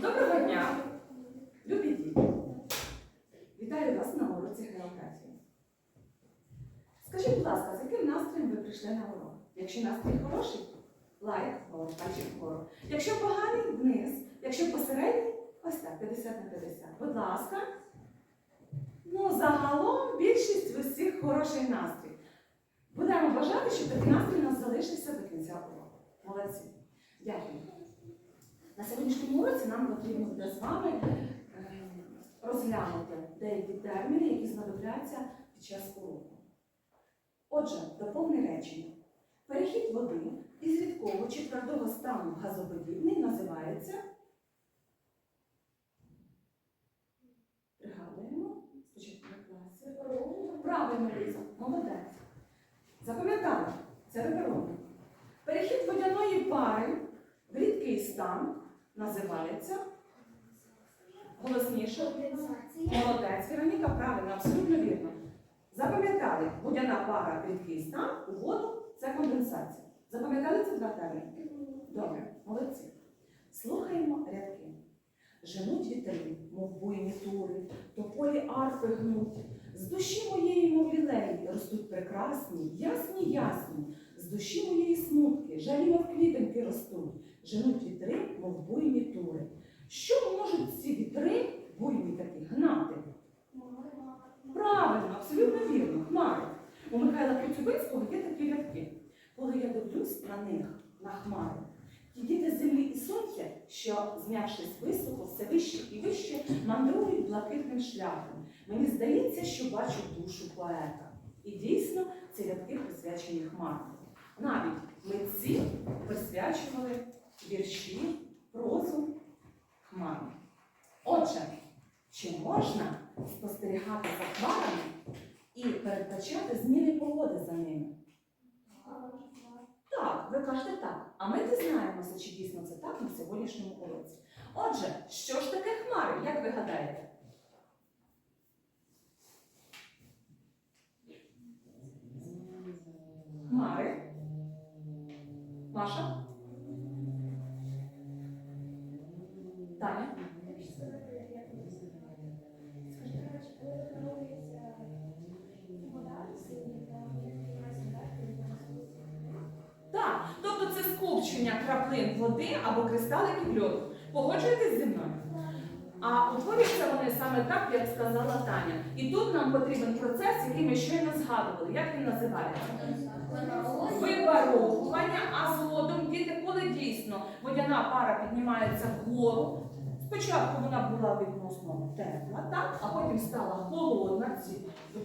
Доброго дня, любі діти! Вітаю вас на уроці географії. Скажіть, будь ласка, з яким настроєм ви прийшли на урок? Якщо настрій хороший, лайк вгору, пальчик вгору. Якщо поганий вниз, якщо посередній, ось так, 50 на 50. Будь ласка. Ну, загалом більшість усіх хороший настрій. Будемо бажати, щоб такий настрій у нас залишився до кінця уроку. Молодці. Дякую. На сьогоднішньому уроці нам потрібно буде з вами е, розглянути деякі терміни, які знадобляться під час уроку. Отже, доповне речення. Перехід води із рідкого чи твердого стану газоподібний називається. Пригадуємо спочатку класі. Правильно, Ліза, молодець. Запам'ятали, це виборонник. Перехід водяної пари в рідкий стан називається голосніше. Молодець, Вероніка, правильно, абсолютно вірно. Запам'ятали, водяна пара в рідкий стан у воду це конденсація. Запам'ятали ці два терміни? Добре, молодці. Слухаємо рядки. Женуть вітри, мов буйні тури, то полі арфи гнуть. З душі моєї, мов лілеї, ростуть прекрасні, ясні, ясні. З душі моєї смутки, жалі, мов квітинки ростуть. Женуть вітри, мов буйні тури. Що можуть ці вітри, буйні такі, гнати? Правильно, абсолютно вірно, хмари. У Михайла Коцюбинського є такі рядки. Коли я дивлюсь на них, на хмари, ті діти землі і сонця, що, знявшись високо, все вище і вище, мандрують блакитним шляхом. Мені здається, що бачу душу поета. І дійсно ці рядки присвячені хмарам. Навіть митці присвячували вірші, прозу хмарам. Отже, чи можна спостерігати за хмарами і передбачати зміни погоди за ними? Так, ви кажете так. А ми дізнаємося, чи дійсно це так на сьогоднішньому уроці. Отже, що ж таке хмари, як ви гадаєте? Хмари. Маша? Скупчення краплин води або кристаликів льоду. Погоджуєтесь зі мною? А утворюються вони саме так, як сказала Таня. І тут нам потрібен процес, який ми щойно згадували. Як він називається? Випаровування, а згодом діти, коли дійсно водяна пара піднімається вгору. Спочатку вона була відносно тепла, так? а потім стала холодна. Ці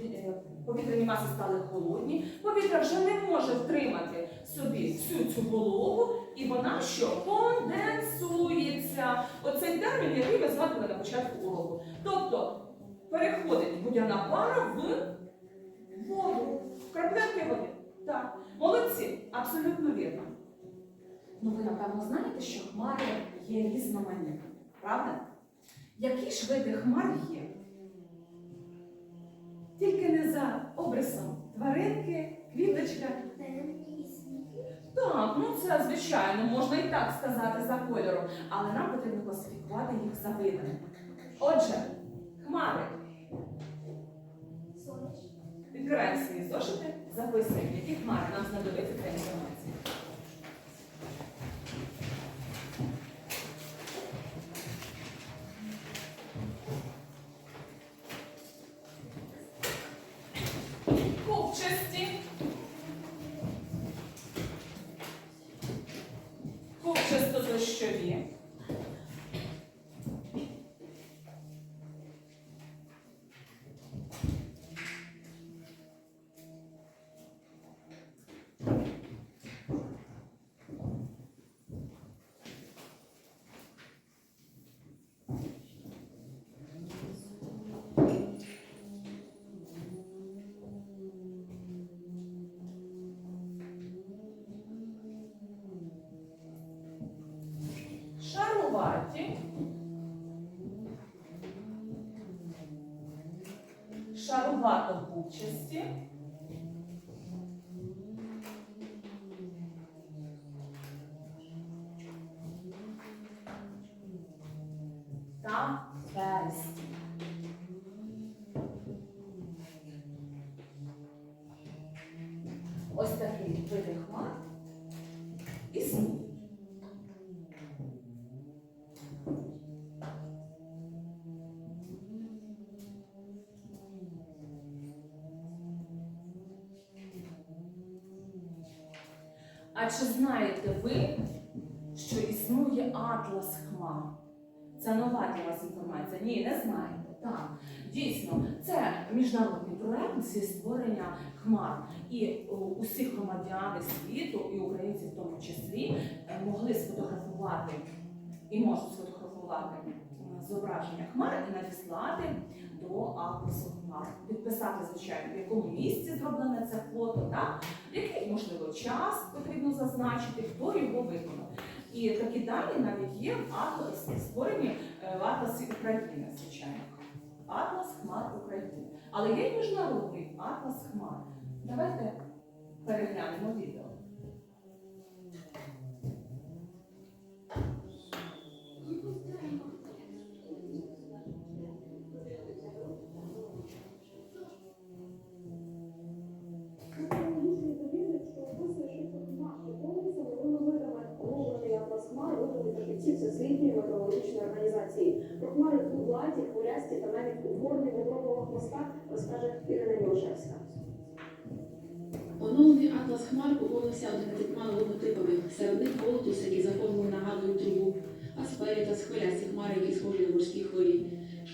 е, повітряні маси стали холодні. Повітря вже не може втримати собі всю цю вологу, і вона що? Конденсується. Оцей термін, який ми згадували на початку уроку. Тобто переходить водяна пара в воду, в краплянки води. Так, молодці, абсолютно вірно. Ну, ви напевно знаєте, що хмари є різноманітні, правда? Які ж види хмар є? Тільки не за обрисом тваринки, квіточка. Так, ну це звичайно, можна і так сказати за кольором, але нам потрібно класифікувати їх за видами. Отже, хмари. Відкриваємо свої зошити, записуємо, які хмари нам знадобиться для інформації. Існує. А чи знаєте ви, що існує атлас хмар? Це нова для вас інформація? Ні, не знаєте. Так, дійсно, це міжнародний проект зі створення хмар. І усі громадяни світу, і українці в тому числі, е, могли сфотографувати і можуть сфотографувати зображення хмар і надіслати до атласу хмар. Підписати, звичайно, в якому місці зроблене це фото, так? який, можливо, час потрібно зазначити, хто його виконав. І такі дані навіть є в атласі, створені е, в атласі України, звичайно. Атлас хмар України. Але є й міжнародний атлас хмар. Давайте переглянемо відео. Оновлений хмар поповнився 11 новими типами. Серед них болотус, які за формою нагадують трубу, асперіта з хвилясті хмари, які схожі на морські хвилі.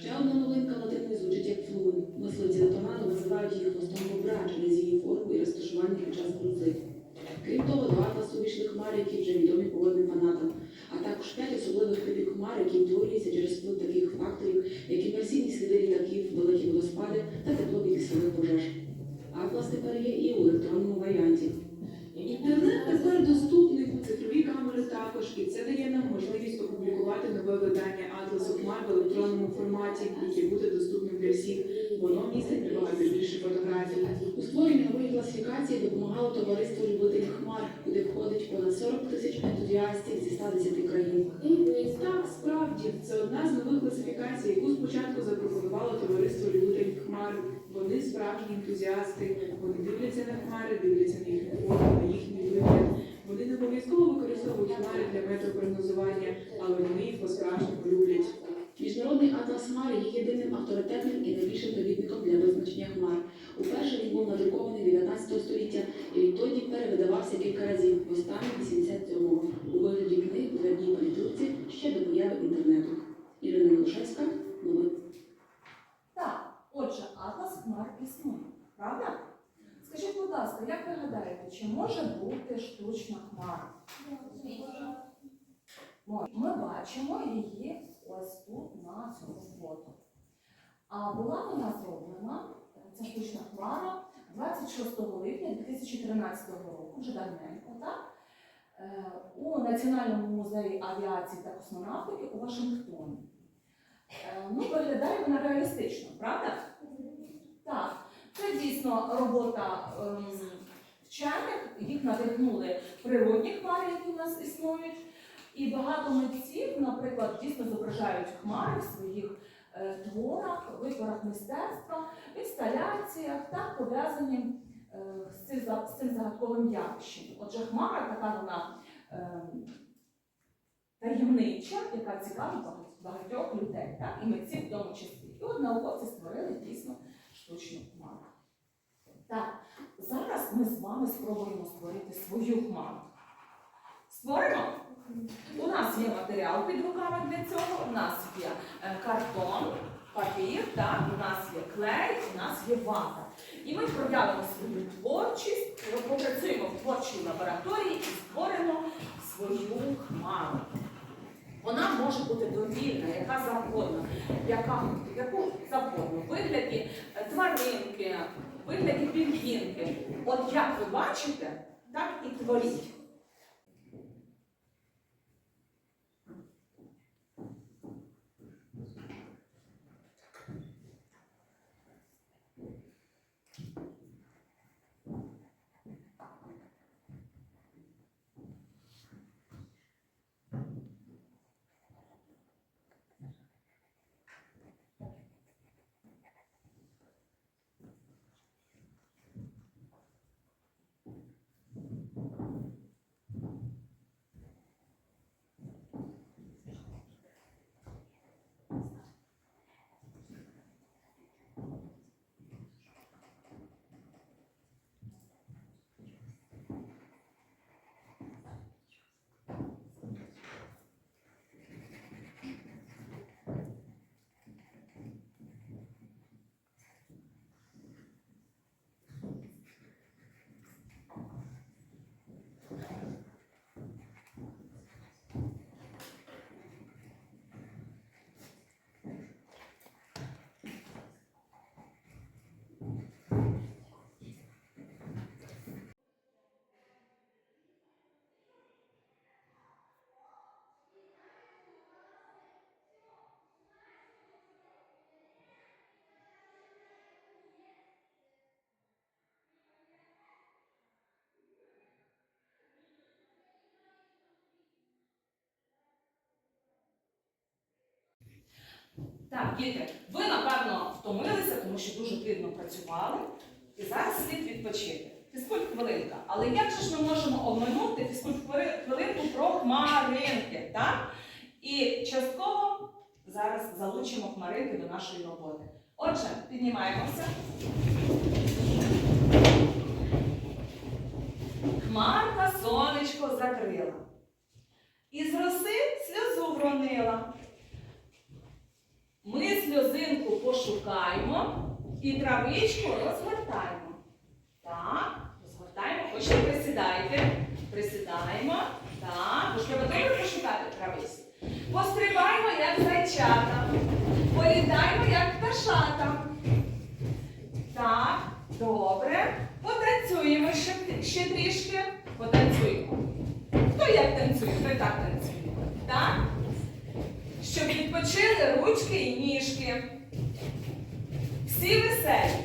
Ще одна новинка латини звучить як флуен. Мисливці латоману називають її хвостом бобра через її форму і розташування під час грузи. Крім того, атласу увійшли хмари, які вже відомі погодним фанатам, а також п'ять особливих типів хмар, які утворюються через вплив таких факторів, як інверсійні сліди літаків, великі водоспади та теплові лісових пожеж. Атлас тепер є і у електронному варіанті. Інтернет тепер доступний цифрові камери також, і це дає нам можливість опублікувати нове видання Атласу Хмар в електронному форматі, яке буде доступним для всіх. Воно містить набагато більше фотографій. У створенні нової класифікації допомагало товариство любителів хмар, куди входить понад 40 тисяч ентузіастів зі 110 країн. Так, справді, це одна з нових класифікацій, яку спочатку запропонувало товариство любителів хмар. Вони справжні ентузіасти, вони дивляться на хмари, дивляться на їхню форму, на їхній вигляд. Вони не обов'язково використовують хмари для метеопрогнозування, але вони їх по-справжньому люблять. Міжнародний атлас хмар є єдиним авторитетним і найбільшим довідником для визначення хмар. Уперше він був надрукований 19 століття і відтоді перевидавався кілька разів, останній 87-го, у вигляді книг у твердій політурці ще до появи інтернету. Ірина Милошевська, новини. Так, отже, атлас хмар існує, правда? Скажіть, будь ласка, як ви гадаєте, чи може бути штучна хмара? Ми бачимо її ось тут на цьому фото. А була вона зроблена, ця штучна хмара, 26 липня 2013 року, вже давненько, так? Е, у Національному музеї авіації та космонавтики у Вашингтоні. Е, Ну, виглядає вона реалістично, правда? Так, це дійсно робота ем, вчених, їх надихнули природні хмари, які у нас існують. І багато митців, наприклад, дійсно зображають хмари в своїх е, творах, витворах мистецтва, інсталяціях та пов'язані е, з, цим, з цим загадковим явищем. Отже, хмара така вона ем, таємнича, яка багать- багатьох людей, так? і митців в тому числі. І от науковці створили дійсно штучну хмару. Так, зараз ми з вами спробуємо створити свою хмару. Створимо? У нас є матеріал під руками для цього, у нас є е, картон, папір, так, у нас є клей, у нас є вата. І ми проявимо свою творчість, попрацюємо в творчій лабораторії і створимо свою хмару. Вона може бути довільна, яка завгодно, яка, яку завгодно, вигляді е, тваринки, вигляді пів'їнки. От як ви бачите, так і творіть. Так, діти, ви напевно втомилися, тому що дуже плідно працювали. І зараз слід відпочити. Фізкульт хвилинка. Але як же ж ми можемо обминути фізкульт хвилинку про хмаринки? Так? І частково зараз залучимо хмаринки до нашої роботи. Отже, піднімаємося. Хмарка сонечко закрила. Із роси сльозу вронила. Ми сльозинку пошукаємо і травичку розгортаємо. Так, розгортаємо. Хочете присідайте. Присідаємо. Так, бо ж треба добре пошукати травичку. Пострибаємо, як зайчата. Політаємо, як пташата. Так, добре. Потанцюємо ще, ще трішки. Потанцюємо. Хто як танцює, той так танцює. Так? Щоб відпочили ручки і ніжки. Всі веселі.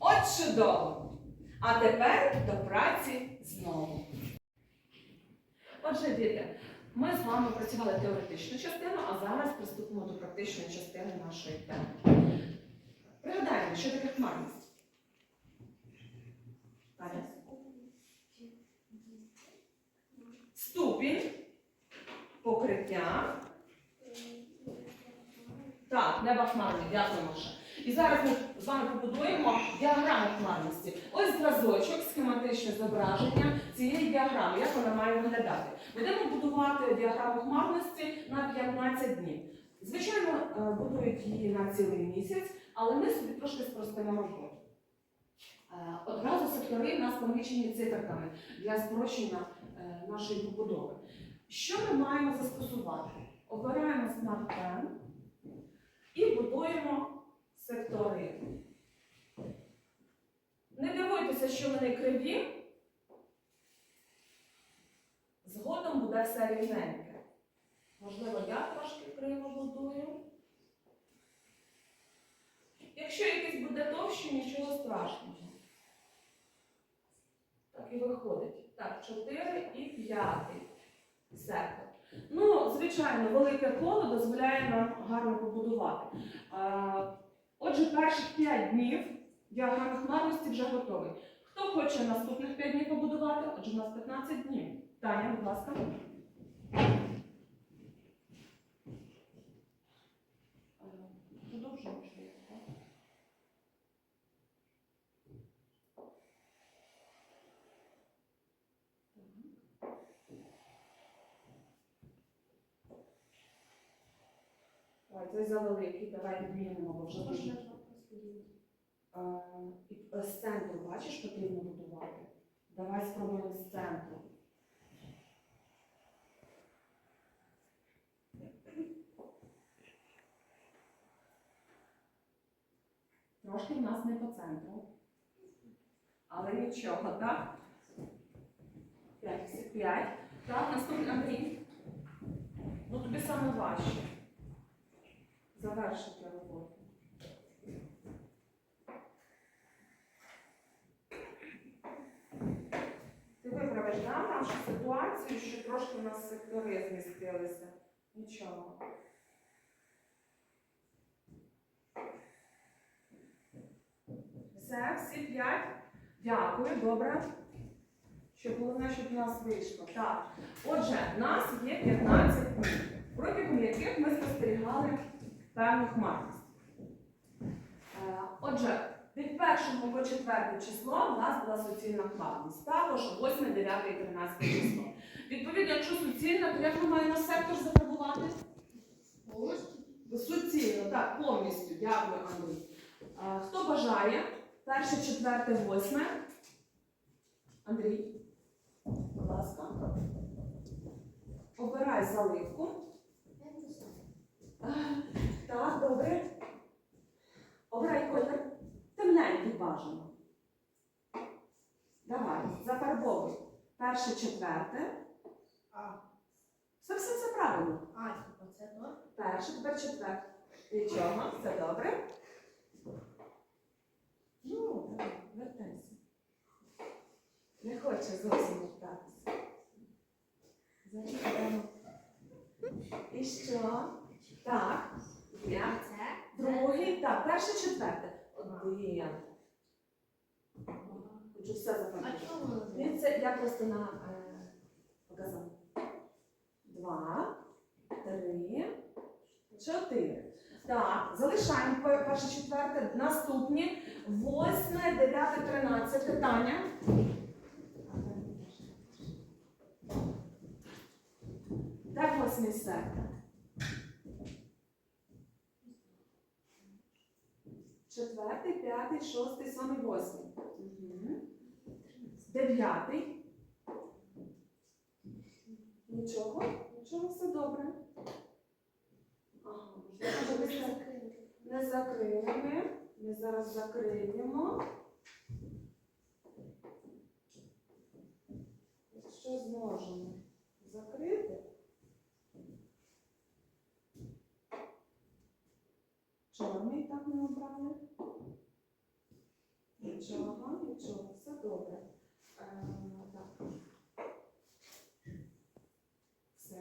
От чудово. А тепер до праці знову. Отже, діти, ми з вами працювали теоретичну частину, а зараз приступимо до практичної частини нашої теми. Пригадаємо, що таке хмарність. Ступінь, покриття. Так, неба хмарне, дякую, Маша. І зараз ми з вами побудуємо діаграму хмарності. Ось зразочок, схематичне зображення цієї діаграми, як вона має виглядати. Будемо будувати діаграму хмарності на 15 днів. Звичайно, е, будують її на цілий місяць, але ми собі трошки спростимо роботу. Е, Одразу сектори в нас помічені циферками для спрощення е, нашої побудови. Що ми маємо застосувати? Обираємо Pen і будуємо сектори. Не дивуйтеся, що вони криві. Згодом буде все рівненьке. Можливо, я трошки криво будую. Якщо якийсь буде товщий, нічого страшного. Так і виходить. Так, 4 і 5 сектор. Ну, звичайно, велике коло дозволяє нам гарно побудувати. Отже, перших 5 днів діаграми хмарності вже готові. Хто хоче наступних 5 днів побудувати? Отже, у нас 15 днів. Таня, будь ласка. Е, Продовжуємо чи як, так? Ой, це завеликий, давай відмінимо, бо вже дуже. Е, З центру, бачиш, потрібно будувати. Давай спробуємо з центру. Трошки в нас не по центру. Але нічого, так? П'ять, всі п'ять. Так, наступний Андрій. Ну тобі саме важче. Завершити роботу. Ти виправиш да, нашу ситуацію, що трошки в нас сектори змістилися. Нічого. Все, всі п'ять. Дякую, добре. Щоб головне, щоб в нас вийшло. Так. Отже, нас є 15 днів, протягом яких ми спостерігали певну хмарність. Е, Отже, від 1 по 4 число в нас була суцільна хмарність. Також 8, 9 і 13 число. Відповідно, якщо суцільна, то як ми маємо сектор зафарбувати? Суцільно, так, повністю. Дякую, Андрій. Е, Хто бажає? Перше, четверте, восьме. Андрій, будь ласка. Обирай заливку. Так, добре. Обирай колір. Темненький бажано. Давай, зафарбовуй. Перше, четверте. А, Все, все, все правильно. а, це то? Перше, тепер четверте. Нічого, все добре. Ну, давай, вертайся. Не хоче зовсім вертатися. Зараз. І що? Так. Я. Це? Другий, так, перше, четверте. Один. Хочу все запам'ятати. один? Дивіться, я просто на е, показала. Два, три, чотири. Так, залишаємо перше, четверте. Наступні. Восьме, дев'яте, тринадцяте. Таня. Де восьмий сектор? Четвертий, п'ятий, шостий, сьомий, восьмий. Дев'ятий. Нічого, нічого, все добре. Ага, можливо, не закрили. Ми зараз закриємо. Якщо зможемо закрити. Чорний так не обрали. Нічого, нічого, все добре. Е, так. Все.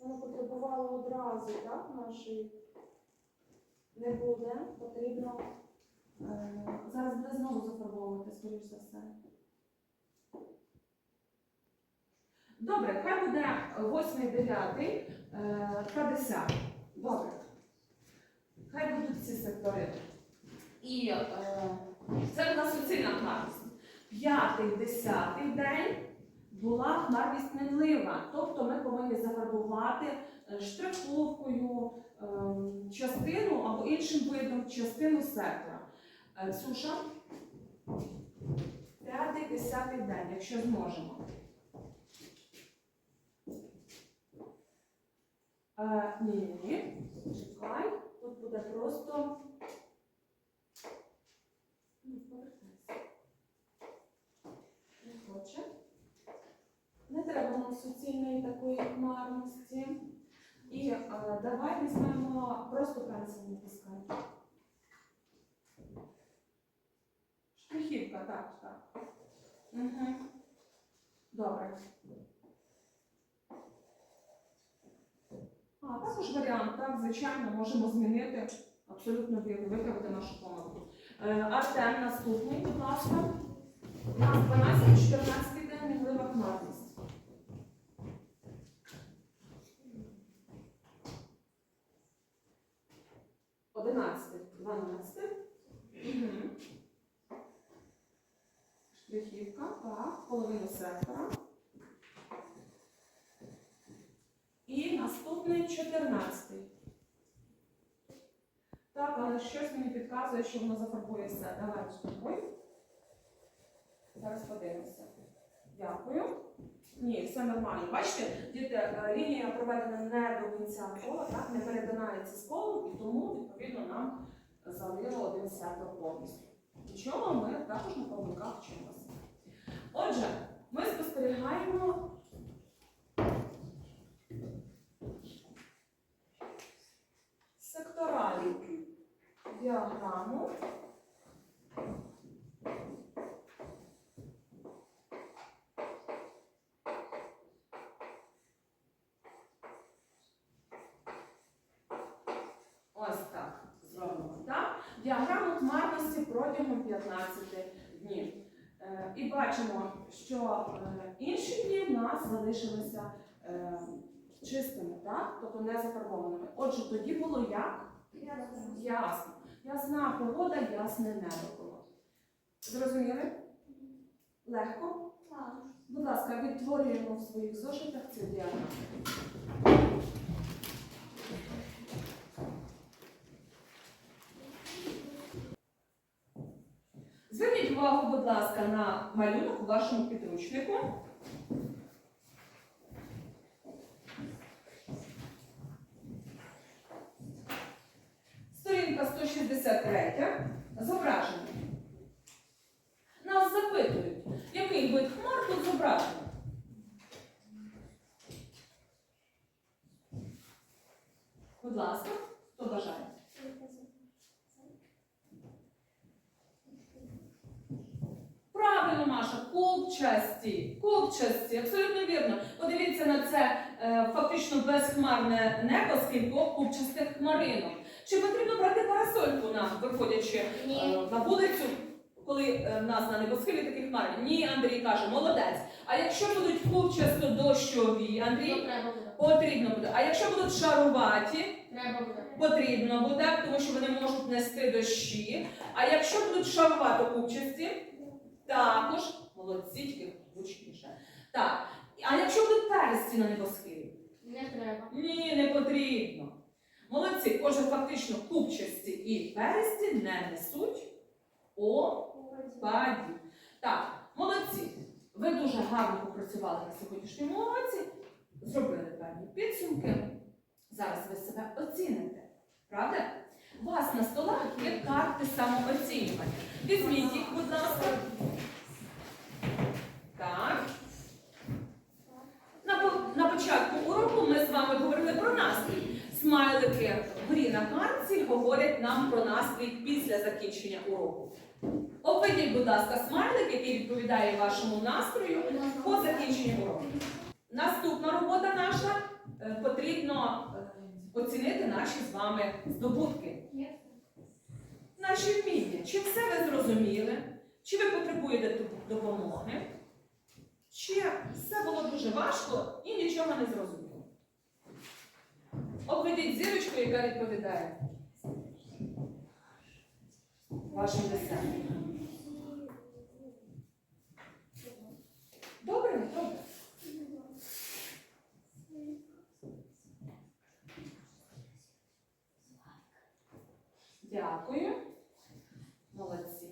Воно потребувало одразу, так, нашої не буде, потрібно. Е, зараз буде знову зафарбовувати, скоріш за все. Добре, хай буде 8, 9 е, та 10. Добре. Хай будуть ці сектори. І е, це в нас суцільна хмарність. П'ятий, десятий день була хмарність мінлива. Тобто ми повинні зафарбувати е, штриховкою е, частину або іншим видом частину сектора. Е, Суша. П'ятий, десятий день, якщо зможемо. Е, ні, ні. Чекай. Тут буде просто. Ну, повертайся. Не хоче. Не треба нам суцільної такої хмарності. І е, давай візьмемо просто пенсію натискай. Штрихівка, так, так. Угу. Добре. А, також варіант, так, звичайно, можемо змінити, абсолютно ви- виправити нашу помилку. Е, Артем, наступний, будь ласка. У нас 12-14 день мінлива хмарність. Одинадцятий, дванадцятий. Штрихівка, так, половину сектора. І наступний 14. Так, але щось мені підказує, що воно зафарбує все. Давай спробуй. Зараз подивимося. Дякую. Ні, все нормально. Бачите, діти, е, лінія проведена не до кінця кола, так, не перетинається з колом, і тому, відповідно, нам залило один сектор повністю. Нічого, ми також на помилках вчимося. Отже, ми спостерігаємо діаграму. Ось так зробимо. Так? Діаграму хмарності протягом 15 днів. Е, і бачимо, що е, інші дні в нас залишилися е, чистими, так? тобто не зафарбованими. Отже, тоді було як? Ясно. Ясна погода, ясне небо було. Зрозуміли? Легко? Будь ласка, відтворюємо в своїх зошитах цю діаграму. Зверніть увагу, будь ласка, на малюнок у вашому підручнику. Сторінка 163. Зображення. Нас запитують, який вид хмар тут зображений. Будь ласка, хто бажає? Правильно. Маша, купчасті. Купчасті, абсолютно вірно. Подивіться на це е, фактично безхмарне небо з кількох купчастих хмаринок. Чи потрібно брати парасольку нам, виходячи е, на вулицю, коли е, в нас на небосхилі такі хмари? Ні, Андрій каже, молодець. А якщо будуть купчасто дощові, Андрій, Треба буде. потрібно буде. А якщо будуть шаруваті, Треба буде. потрібно буде, тому що вони можуть нести дощі. А якщо будуть шарувато купчасті, також молодці, тільки гучніше. Так. А якщо будуть пересті на небосхилі? Не треба. Ні, не потрібно. Молодці, отже, фактично купчасті і пересті не несуть опадів. Так, молодці. Ви дуже гарно попрацювали на сьогоднішньому уроці, зробили певні підсумки. Зараз ви себе оціните. Правда? У вас на столах є карти самооцінювання. Візьміть їх, будь ласка. Так. На, по- на початку уроку ми з вами говорили про настрій. Смайлики вгорі на картці говорять нам після закінчення уроку. Обведіть, будь ласка, смайлик, який відповідає вашому настрою по закінченню уроку. Наступна робота наша е, потрібно е, оцінити наші з вами здобутки. Наші вміння. Чи все ви зрозуміли? Чи ви потребуєте допомоги? Чи все було дуже важко і нічого не зрозуміло? Обведіть зірочку, яка відповідає вашим десятам. Добре, добре. Дякую. Молодці.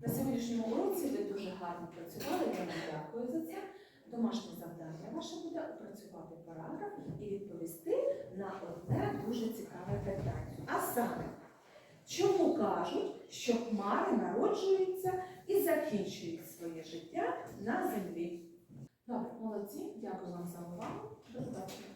На сьогоднішньому уроці ви дуже гарно працювали. Я вам дякую за це. Домашнє завдання ваше буде опрацювати параграф і відповісти на одне дуже цікаве питання. А саме, чому кажуть, що хмари народжуються і закінчують своє життя на землі? Добре, молодці, дякую вам за увагу. До побачення.